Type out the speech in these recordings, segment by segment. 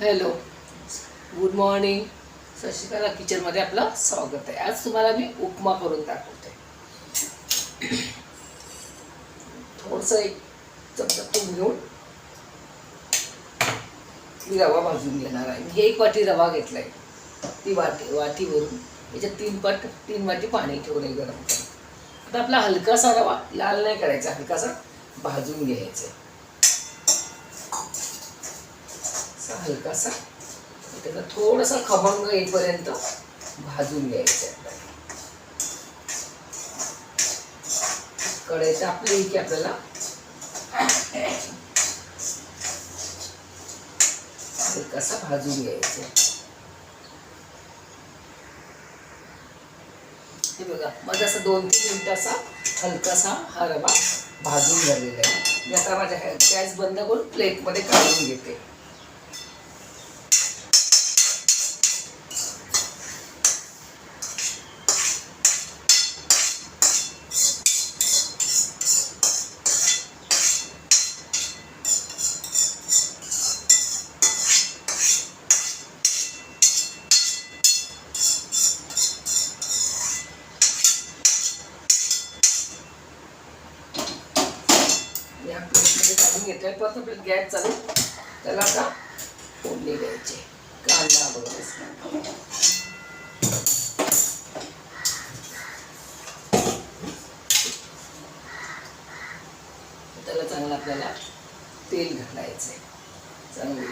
Hello. Good morning Shashikala किचनमध्ये आपलं स्वागत आहे. आज तुम्हाला मी उपमा करून दाखवते. थोडंसं एक चमचा तूप घेऊन मी रवा भाजून घेणार आहे. मी एक वाटी रवा घेतला आहे ती वाटी वाटीवरून. याच्यात तीन पट तीन वाटी पाणी ठेवून आहे गरम आता आपला हलकासा रवा लाल नाही करायचा. हलकासा भाजून घ्यायचा हलकासा त्याला थोडासा खमंग येईपर्यंत भाजून घ्यायचं. आहे कढई तापली की आपल्याला हलकासा भाजून घ्यायचं. हे बघा मग असं दोन तीन मिनिटं असा हलकासा हा रवा भाजून झालेला आहे. मी आता माझ्या गॅस बंद करून प्लेटमध्ये काढून घेते. घेतोय परत गॅस चालू. त्याला आता फोडणी द्यायची. कांदा वगैरे त्याला चांगलं आपल्याला तेल घालायचं आहे चांगली.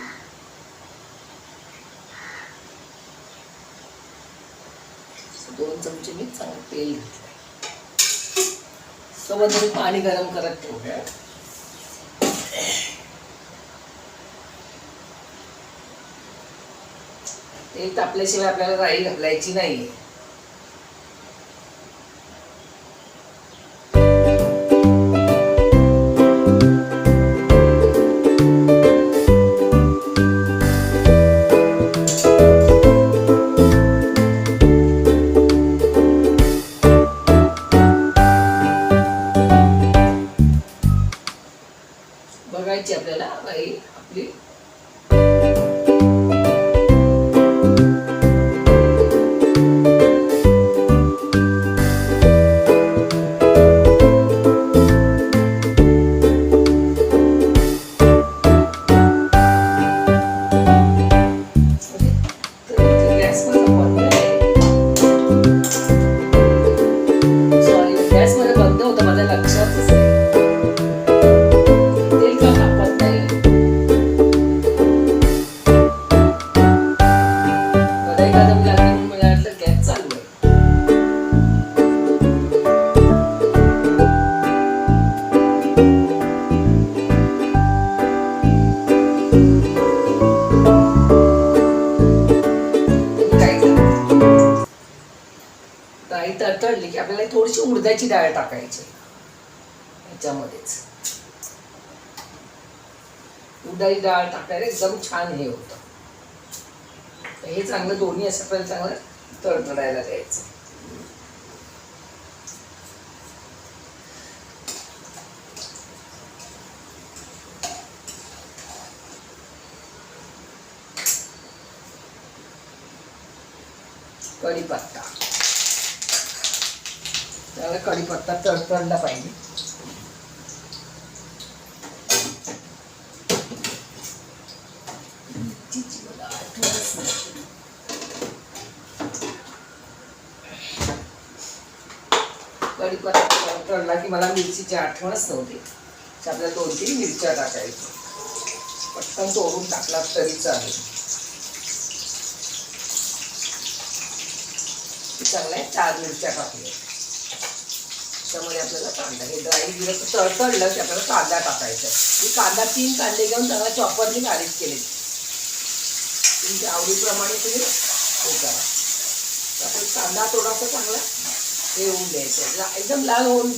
दोन चमचे मी चांगलं तेल घातलं सोबत मी पाणी गरम करत ठेवूया. तेल तापल्याशिवाय आपल्याला राई घालायची नाही. बघायची आपल्याला राई आपली. आणि थोडीशी उडदाची डाळ टाकायची. याच्यामध्येच उडदाची डाळ टाकायला एकदम छान हे होतं. हे चांगलं दोन्ही असं पण चांगलं तडतडायला द्यायचं. कढीपत्ता. त्याला कढीपत्ता तडतडला पाहिजे. मिरचीची कढीपत्ता तडतडला की मला मिरचीची आठवणच नव्हती तर आपल्याला दोन तीन मिरच्या टाकायच्या. पटकन तोडून टाकला तरी चालेल. चांगल्या चार मिरच्या टाकल्या. त्यामध्ये आपल्याला कांदा हे ड्राई दिलं तर तळतळलं की आपल्याला कांदा टाकायचा मी कांदा तीन कांदे घेऊन त्याला चॉपरनी बारीक केले. तुमच्या आवडीप्रमाणे तुम्ही हे करा. आपण कांदा थोडासा चांगला हे होऊन द्यायचं एकदम लाल होऊन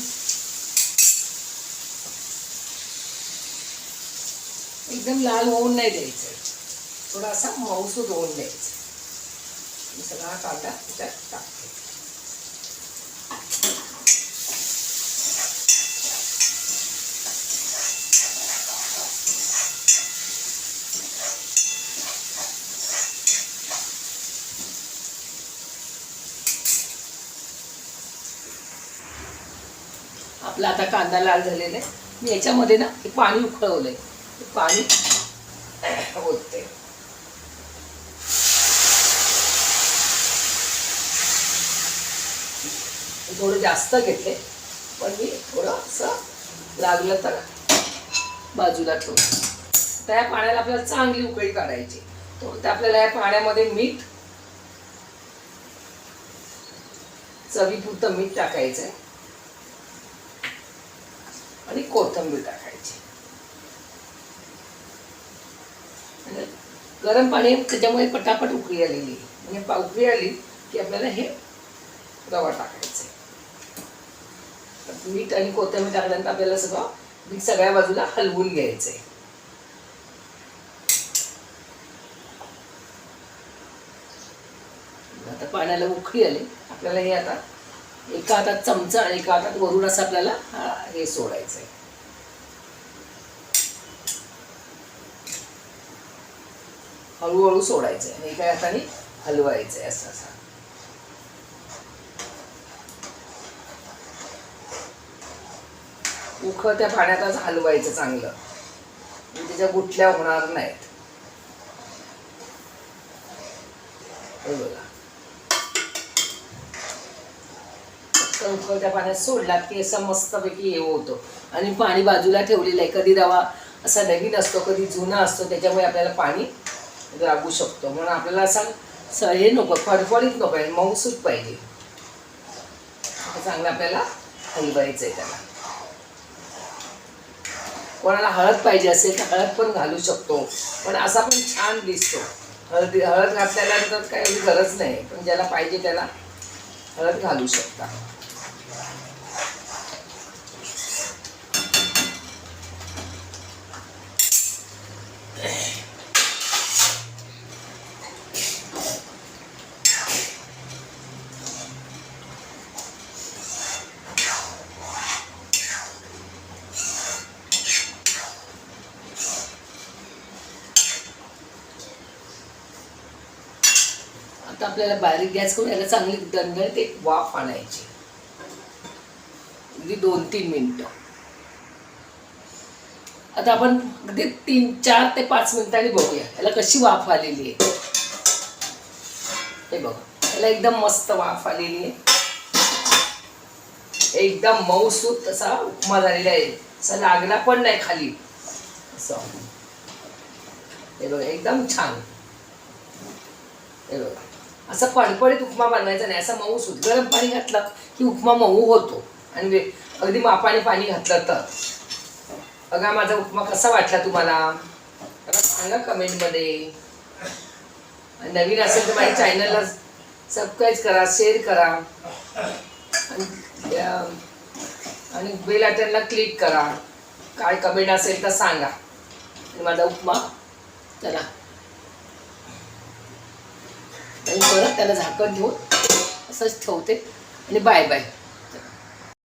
एकदम लाल होऊन नाही द्यायचं थोडासा मऊसूद होऊन द्यायचं मी सगळा कांदा त्याच्यात टाकते. आपला आता कांदा लाल झालेला आहे. मी याच्यामध्ये ना हे पाणी उकळवलंय. आहे पाणी होते थोडं जास्त घेतले पण मी थोडं असं लागलं तर बाजूला ठेवलं त्या पाण्याला आपल्याला चांगली उकळी काढायची. तर आपल्याला या पाण्यामध्ये मीठ चवीपुरतं मीठ टाकायचं आहे आणि कोथिंबीर टाकायची. गरम पाणी त्याच्यामुळे पटापट उकळी आलेली. म्हणजे उकळी आली की आपल्याला हे रवा टाकायचं आहे. मीठ आणि कोथिंबीर टाकल्यानंतर आपल्याला सगळं मीठ सगळ्या बाजूला हलवून घ्यायचं आहे. आता पाण्याला उकळी आली. आपल्याला हे आता एका हातात चमचा आणि एका हातात वरून असं आपल्याला हा हे सोडायचं आहे हळूहळू सोडायचं आहे आणि एका हाताने हलवायचं आहे असं असं. उख त्या पाण्यातच हलवायचं चांगलं. त्याच्या गुठल्या होणार नाहीत. बघा. तर उकळत्या पाण्यात सोडलात की असं मस्तपैकी हे होतं. आणि पाणी बाजूला ठेवलेलं आहे. कधी रवा असा नवीन असतो कधी जुना असतो त्याच्यामुळे आपल्याला पाणी लागू शकतो. म्हणून आपल्याला असा स- हे नको फडफडीत नको आहे. मऊसूत पाहिजे. चांगलं आपल्याला हलवायचं आहे त्याला. कोणाला हळद पाहिजे असेल तर हळद पण घालू शकतो. पण असा पण छान दिसतो. हळद हळद घातल्यानंतर काही गरज नाही. पण ज्याला पाहिजे त्याला हळद घालू शकता. आता आपल्याला बारीक गॅस करून याला चांगली दणदणीत एक वाफ आणायची. अगदी दोन तीन मिनटं. आता आपण अगदी तीन चार ते पाच मिनिटांनी बघूया. याला कशी वाफ आलेली आहे? हे बघा. याला एकदम मस्त वाफ आलेली आहे. एकदम मऊसूत तसा उपमा झालेला आहे. असा लागला पण नाही खाली. असं. हे बघा एकदम छान. हे बघा. असं फडफडीत उपमा बनवायचा नाही. असा मऊ सुत गरम पाणी घातलं की उपमा मऊ होतो. आणि अगदी मापाने पाणी घातलं तर. बघा माझा उपमा कसा वाटला तुम्हाला? मला सांगा कमेंटमध्ये. आणि नवीन असेल तर माझ्या चॅनलला सबस्क्राईब करा शेअर करा. आणि बेल आयटनला क्लिक करा. काय कमेंट असेल तर सांगा. माझा उपमा चला. आणि परत त्याला झाकण देऊन असंच ठेवते. आणि बाय बाय.